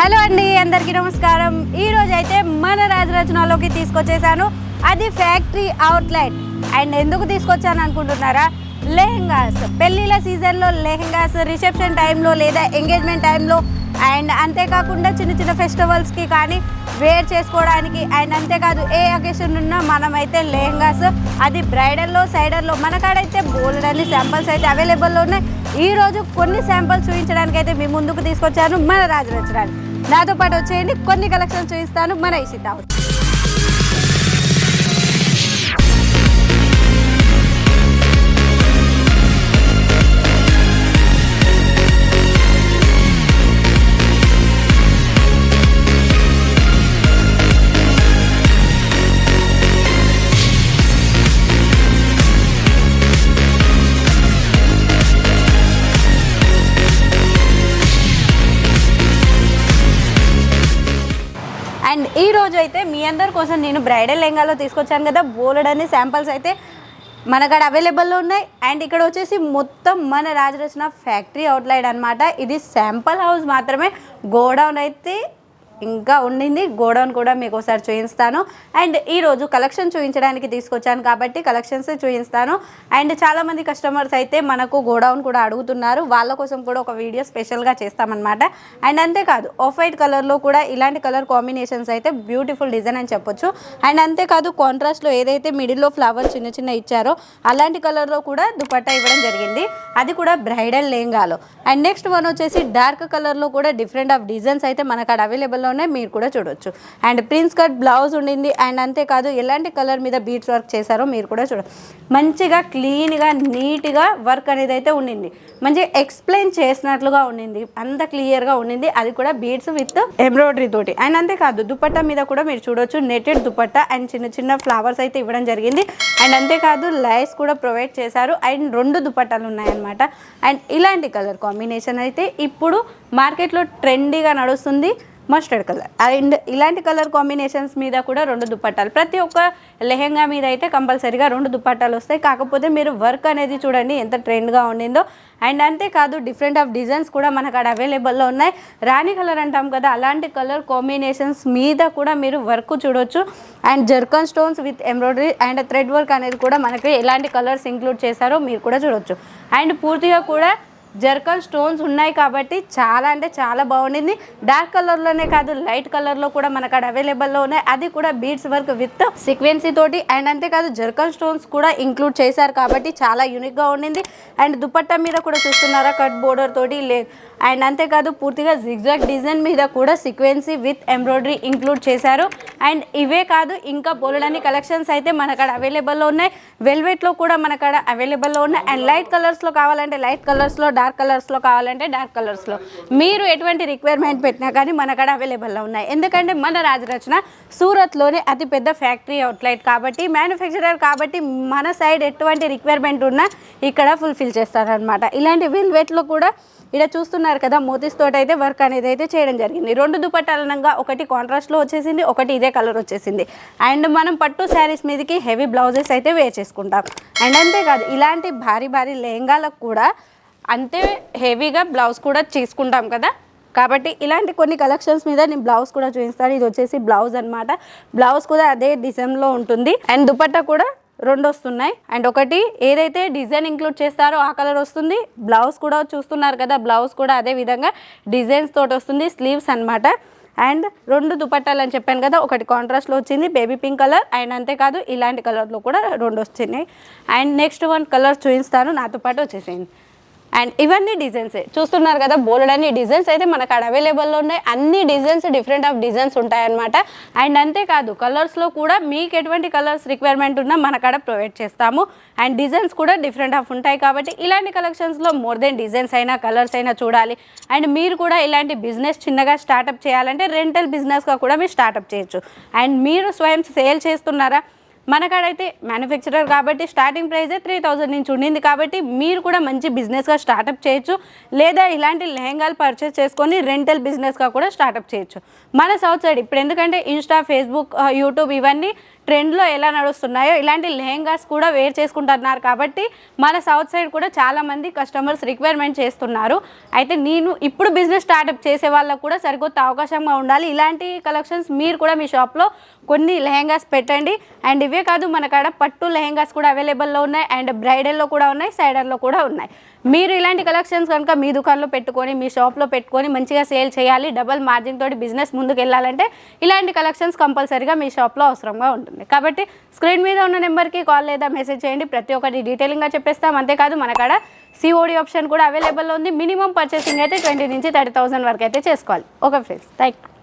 Hello అండి అందరికీ నమస్కారం. ఈరోజు అయితే మన రాజరచనలోకి తీసుకొచ్చేసాను. అది ఫ్యాక్టరీ అవుట్లైన్ అండ్ ఎందుకు తీసుకొచ్చాను అనుకుంటున్నారా? లెహెంగాస్. పెళ్ళిళ్ళ సీజన్లో లెహెంగాస్ రిసెప్షన్ టైంలో లేదా ఎంగేజ్మెంట్ టైంలో అండ్ అంతేకాకుండా చిన్న చిన్న ఫెస్టివల్స్కి కానీ వేర్ చేసుకోవడానికి అండ్ అంతేకాదు ఏ అకేషన్ ఉన్నా మనమైతే లెహంగాస్. అది బ్రైడల్లో సైడర్లో మన కాడైతే బోల్డ్ అన్ని శాంపిల్స్ అయితే అవైలబుల్లో ఉన్నాయి. ఈ రోజు కొన్ని శాంపిల్స్ చూపించడానికి అయితే మీ ముందుకు తీసుకొచ్చాను మన రాజరచనాన్ని నాతో పాటు వచ్చేయండి. కొన్ని కలెక్షన్స్ చూపిస్తాను. మన ఇషిత అండ్ ఈ రోజు అయితే మీ అందరి కోసం నేను బ్రైడల్ లెహంగాలో తీసుకొచ్చాను కదా బోలెడ్ అనే శాంపిల్స్ అయితే మన కాడ అవైలబుల్లో ఉన్నాయి. అండ్ ఇక్కడ వచ్చేసి మొత్తం మన రాజరచన ఫ్యాక్టరీ అవుట్లైట్ అనమాట ఇది శాంపుల్ హౌస్ మాత్రమే. గోడౌన్ అయితే ఇంకా ఉండింది. గోడౌన్ కూడా మీకు ఒకసారి చూపిస్తాను. అండ్ ఈరోజు కలెక్షన్ చూపించడానికి తీసుకొచ్చాను కాబట్టి కలెక్షన్స్ చూపిస్తాను. అండ్ చాలామంది కస్టమర్స్ అయితే మనకు గోడౌన్ కూడా అడుగుతున్నారు. వాళ్ళ కోసం కూడా ఒక వీడియో స్పెషల్గా చేస్తామన్నమాట. అండ్ అంతేకాదు ఆఫ్ వైట్ కలర్లో కూడా ఇలాంటి కలర్ కాంబినేషన్స్ అయితే బ్యూటిఫుల్ డిజైన్ అని చెప్పొచ్చు. అండ్ అంతేకాదు కాంట్రాస్ట్లో ఏదైతే మిడిల్లో ఫ్లవర్స్ చిన్న చిన్న ఇచ్చారో అలాంటి కలర్లో కూడా దుపట్టా ఇవ్వడం జరిగింది. అది కూడా బ్రైడల్ లెహంగాలో. అండ్ నెక్స్ట్ వన్ వచ్చేసి డార్క్ కలర్లో కూడా డిఫరెంట్ ఆఫ్ డిజైన్స్ అయితే మనకు అక్కడ అవైలబుల్లో ఉన్నాయి మీరు కూడా చూడొచ్చు. అండ్ ప్రిన్స్ కట్ బ్లౌజ్ ఉండింది అండ్ అంతేకాదు ఎలాంటి కలర్ మీద బీట్స్ వర్క్ చేశారో మీరు కూడా చూడ మంచిగా క్లీన్గా నీట్గా వర్క్ అనేది అయితే ఉండింది. మంచిగా ఎక్స్ప్లెయిన్ చేసినట్లుగా ఉండింది అంత క్లియర్గా ఉండింది. అది కూడా బీడ్స్ విత్ ఎంబ్రాయిడరీ తోటి. అండ్ అంతేకాదు దుపట్టా మీద కూడా మీరు చూడొచ్చు నెటెడ్ దుపట్టా అండ్ చిన్న చిన్న ఫ్లవర్స్ అయితే ఇవ్వడం జరిగింది. అండ్ అంతేకాదు లైస్ కూడా ప్రొవైడ్ చేశారు అండ్ రెండు దుపట్టాలు ఉన్నాయన్నమాట. అండ్ ఇలాంటి కలర్ కాంబినేషన్ అయితే ఇప్పుడు మార్కెట్లో ట్రెండీగా నడుస్తుంది. Mustard colour. అండ్ ఇలాంటి కలర్ కాంబినేషన్స్ మీద కూడా రెండు దుపట్టాలు. ప్రతి ఒక్క లెహెంగా మీద అయితే కంపల్సరీగా రెండు దుపట్టాలు వస్తాయి. కాకపోతే మీరు వర్క్ అనేది చూడండి ఎంత ట్రెండ్గా ఉండిందో. అండ్ అంతేకాదు డిఫరెంట్ ఆఫ్ డిజైన్స్ కూడా మనకు అక్కడ అవైలబుల్లో ఉన్నాయి. రాణి కలర్ అంటాం కదా అలాంటి కలర్ కాంబినేషన్స్ మీద కూడా మీరు వర్క్ చూడొచ్చు. And zircon stones with embroidery and thread work అనేది కూడా మనకి ఎలాంటి కలర్స్ ఇంక్లూడ్ చేశారో మీరు కూడా చూడొచ్చు. అండ్ పూర్తిగా కూడా జర్కల్ స్టోన్స్ ఉన్నాయి కాబట్టి చాలా అంటే చాలా బాగుండింది. డార్క్ కలర్లోనే కాదు లైట్ కలర్లో కూడా మనకు అక్కడ అవైలబుల్లో ఉన్నాయి. అది కూడా బీడ్స్ వర్క్ విత్ సీక్వెన్సీ తోటి. అండ్ అంతేకాదు జర్కల్ స్టోన్స్ కూడా ఇంక్లూడ్ చేశారు కాబట్టి చాలా యూనిక్గా ఉండింది. అండ్ దుపట్టా మీద కూడా చూస్తున్నారా కట్ బోర్డర్ తోటి లేదు అండ్ అంతేకాదు పూర్తిగా జిగ్జాగ్ డిజైన్ మీద కూడా సీక్వెన్సీ విత్ ఎంబ్రాయిడరీ ఇంక్లూడ్ చేశారు. అండ్ ఇవే కాదు ఇంకా బోలెడన్ని కలెక్షన్స్ అయితే మనకాడ అవైలబుల్లో ఉన్నాయి. వెల్వెట్లో కూడా మనకాడ అవైలబుల్లో ఉన్నాయి. అండ్ లైట్ కలర్స్లో కావాలంటే లైట్ కలర్స్లో డార్క్ డార్క్ కలర్స్లో కావాలంటే డార్క్ కలర్స్లో. మీరు ఎటువంటి రిక్వైర్మెంట్ పెట్టినా కానీ మనకడ అవైలబుల్లో ఉన్నాయి. ఎందుకంటే మన రాజరచన సూరత్లోనే అతిపెద్ద ఫ్యాక్టరీ అవుట్లెట్ కాబట్టి మ్యానుఫ్యాక్చరర్ కాబట్టి మన సైడ్ ఎటువంటి రిక్వైర్మెంట్ ఉన్నా ఇక్కడ ఫుల్ఫిల్ చేస్తారనమాట ఇలాంటి వెల్వెట్లో కూడా ఇక్కడ చూస్తున్నారు కదా మోతీస్ తోటి అయితే వర్క్ అనేది అయితే చేయడం జరిగింది. రెండు దుపట్టాలనంగా ఒకటి కాంట్రాస్ట్లో వచ్చేసింది ఒకటి ఇదే కలర్ వచ్చేసింది. అండ్ మనం పట్టు శారీస్ మీదకి హెవీ బ్లౌజెస్ అయితే వేర్ చేసుకుంటాం. అండ్ అంతేకాదు ఇలాంటి భారీ భారీ లెహంగాలకు కూడా అంతే హెవీగా బ్లౌజ్ కూడా చేసుకుంటాం కదా. కాబట్టి ఇలాంటి కొన్ని కలెక్షన్స్ మీద నేను బ్లౌజ్ కూడా చూపిస్తాను. ఇది వచ్చేసి బ్లౌజ్ అనమాట బ్లౌజ్ కూడా అదే డిజైన్లో ఉంటుంది. అండ్ దుపట్టా కూడా రెండు వస్తున్నాయి. అండ్ ఒకటి ఏదైతే డిజైన్ ఇంక్లూడ్ చేస్తారో ఆ కలర్ వస్తుంది. బ్లౌజ్ కూడా చూస్తున్నారు కదా బ్లౌజ్ కూడా అదే విధంగా డిజైన్స్ తోటి వస్తుంది స్లీవ్స్ అన్నమాట. అండ్ రెండు దుపట్టాలు అని చెప్పాను కదా ఒకటి కాంట్రాస్ట్లో వచ్చింది బేబీ పింక్ కలర్. అండ్ అంతేకాదు ఇలాంటి కలర్లో కూడా రెండు వచ్చినాయి. అండ్ నెక్స్ట్ వన్ కలర్ చూపిస్తాను నాతో పాటు వచ్చేసేయండి. అండ్ ఇవన్నీ డిజైన్సే చూస్తున్నారు కదా బోల్డ్ అన్ని డిజైన్స్ అయితే మనకు అక్కడ అవైలబుల్లో ఉన్నాయి. అన్ని డిజైన్స్ డిఫరెంట్ ఆఫ్ డిజైన్స్ ఉంటాయన్నమాట. అండ్ అంతేకాదు కలర్స్లో కూడా మీకు ఎటువంటి కలర్స్ రిక్వైర్మెంట్ ఉన్నా మన కాడ ప్రొవైడ్ చేస్తాము. అండ్ డిజైన్స్ కూడా డిఫరెంట్ ఆఫ్ ఉంటాయి కాబట్టి ఇలాంటి కలెక్షన్స్లో మోర్ దెన్ డిజైన్స్ అయినా కలర్స్ అయినా చూడాలి. అండ్ మీరు కూడా ఇలాంటి బిజినెస్ చిన్నగా స్టార్టప్ చేయాలంటే రెంటల్ బిజినెస్గా కూడా మీరు స్టార్టప్ చేయొచ్చు. అండ్ మీరు స్వయం సేల్ చేస్తున్నారా? మన కాడైతే మ్యానుఫ్యాక్చరర్ కాబట్టి స్టార్టింగ్ ప్రైజే త్రీ థౌజండ్ నుంచి ఉండింది కాబట్టి మీరు కూడా మంచి బిజినెస్గా స్టార్ట్అప్ చేయొచ్చు. లేదా ఇలాంటి లెహంగాలు పర్చేస్ చేసుకొని రెంటల్ బిజినెస్గా కూడా స్టార్టప్ చేయొచ్చు. మన సౌత్ సైడ్ ఇప్పుడు ఎందుకంటే ఇన్స్టా ఫేస్బుక్ యూట్యూబ్ ఇవన్నీ ట్రెండ్లో ఎలా నడుస్తున్నాయో ఇలాంటి లెహెంగాస్ కూడా వేర్ చేసుకుంటున్నారు కాబట్టి మన సౌత్ సైడ్ కూడా చాలామంది కస్టమర్స్ రిక్వైర్మెంట్ చేస్తున్నారు. అయితే నేను ఇప్పుడు బిజినెస్ స్టార్ట్అప్ చేసే వాళ్ళకు కూడా సరికొత్త అవకాశంగా ఉండాలి. ఇలాంటి కలెక్షన్స్ మీరు కూడా మీ షాప్లో కొన్ని లెహెంగాస్ పెట్టండి. అండ్ ఇవే కాదు మన కాడ పట్టు లెహెంగాస్ కూడా అవైలబుల్లో ఉన్నాయి. అండ్ బ్రైడల్లో కూడా ఉన్నాయి సైడర్లో కూడా ఉన్నాయి. మీరు ఇలాంటి కలెక్షన్స్ కనుక మీ దుకాణంలో పెట్టుకొని మీ షాప్లో పెట్టుకొని మంచిగా సేల్ చేయాలి డబల్ మార్జిన్ తోటి బిజినెస్ ముందుకు వెళ్ళాలంటే ఇలాంటి కలెక్షన్స్ కంపల్సరీగా మీ షాప్లో అవసరంగా ఉంటుంది. కాబట్టి స్క్రీన్ మీద ఉన్న నెంబర్కి కాల్ లేదా మెసేజ్ చేయండి. ప్రతి ఒక్కటి డీటెయిలింగ్గా చెప్పేస్తాం. అంతేకాదు మన కాడ సిఓడి ఆప్షన్ కూడా అవైలబుల్లో ఉంది. మినిమం పర్చేసింగ్ అయితే ట్వంటీ నుంచి థర్టీ థౌసండ్ వరకు అయితే చేసుకోవాలి. Okay friends thank you